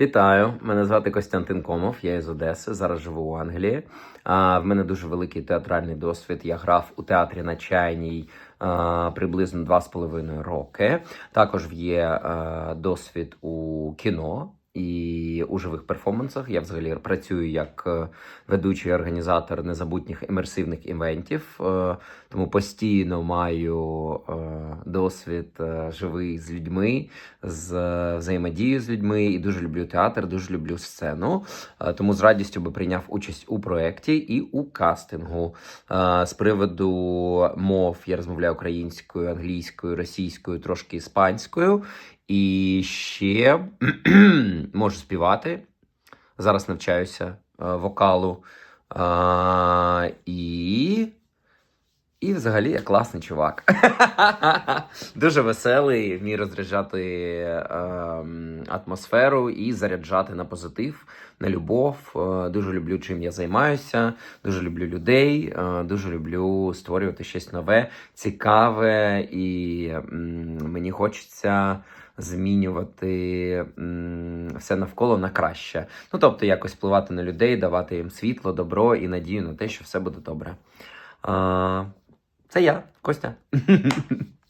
Вітаю! Мене звати Костянтин Комов, я із Одеси. Зараз живу у Англії. А, в мене дуже великий театральний досвід. Я грав у театрі на чайній а, приблизно два з половиною роки. Також є а, досвід у кіно. І у живих перформансах я взагалі працюю як е, ведучий організатор незабутніх імерсивних івентів, е, тому постійно маю е, досвід живий з людьми, з взаємодією з людьми і дуже люблю театр, дуже люблю сцену. Тому з радістю би прийняв участь у проєкті і у кастингу. З приводу мов я розмовляю українською, англійською, російською, трошки іспанською. І ще можу співати. Зараз навчаюся е, вокалу. І. Взагалі я класний чувак. Дуже веселий, вмію розряджати ем, атмосферу і заряджати на позитив, на любов. Е, дуже люблю, чим я займаюся, дуже люблю людей, е, дуже люблю створювати щось нове, цікаве, і м, мені хочеться змінювати все навколо на краще. Ну, тобто, якось впливати на людей, давати їм світло, добро і надію на те, що все буде добре. А, це я, Костя.